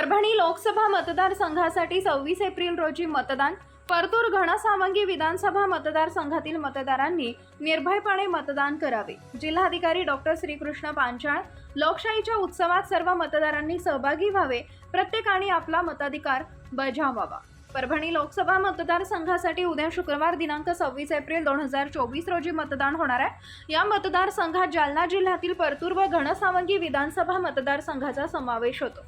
परभणी लोकसभा मतदारसंघासाठी सव्वीस एप्रिल रोजी मतदान. परतूर घनसावंगी विधानसभा मतदारसंघातील मतदारांनी निर्भयपणे मतदान करावे. जिल्हाधिकारी डॉक्टर श्रीकृष्ण पांचाळ लोकशाहीच्या उत्सवात सर्व मतदारांनी सहभागी व्हावे. प्रत्येकाने आपला मताधिकार बजावावा. परभणी लोकसभा मतदारसंघासाठी उद्या शुक्रवार दिनांक सव्वीस एप्रिल दोन हजार चोवीस रोजी मतदान होणार आहे. या मतदारसंघात जालना जिल्ह्यातील परतूर व घनसावंगी विधानसभा मतदारसंघाचा समावेश होतो.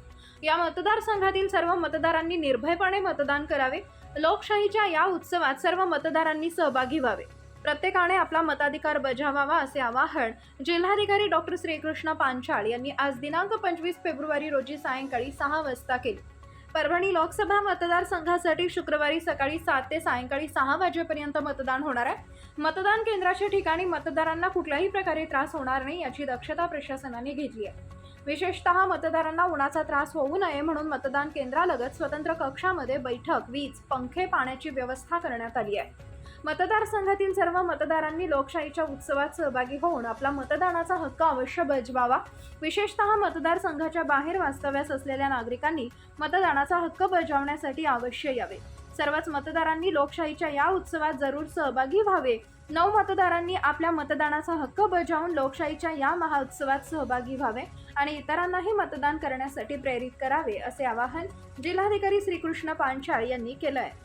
या मतदारसंघातील सर्व मतदारांनी निर्भयपणे मतदान करावे. लोकशाहीच्या या उत्सवात सर्व मतदारांनी सहभागी व्हावे. प्रत्येकाने आपला मताधिकार बजावावा असे आवाहन जिल्हाधिकारी डॉक्टर श्रीकृष्ण पांचाळ यांनी आज दिनांक पंचवीस फेब्रुवारी रोजी सायंकाळी सहा वाजता केले. परभणी लोकसभा मतदारसंघासाठी शुक्रवारी सकाळी सात ते सायंकाळी सहा वाजेपर्यंत मतदान होणार आहे. मतदान केंद्राच्या ठिकाणी मतदारांना कुठल्याही प्रकारे त्रास होणार नाही याची दक्षता प्रशासनाने घेतली आहे. विशेषतः मतदारांना उन्हाचा त्रास होऊ नये म्हणून मतदान केंद्रालगत स्वतंत्र कक्षामध्ये बैठक वीज पंखे पाण्याची व्यवस्था करण्यात आली आहे. मतदारसंघातील सर्व मतदारांनी लोकशाहीच्या उत्सवात सहभागी होऊन आपला मतदानाचा हक्क अवश्य बजवावा. विशेषतः मतदारसंघाच्या बाहेर वास्तव्यास असलेल्या नागरिकांनी मतदानाचा हक्क बजावण्यासाठी अवश्य यावे. सर्वच मतदारांनी लोकशाहीच्या या उत्सवात जरूर सहभागी व्हावे. नऊ मतदारांनी आपल्या मतदानाचा हक्क बजावून लोकशाहीच्या या महाउत्सवात सहभागी व्हावे आणि इतरांनाही मतदान करण्यासाठी प्रेरित करावे असे आवाहन जिल्हाधिकारी श्रीकृष्ण पांचाळ यांनी केलं आहे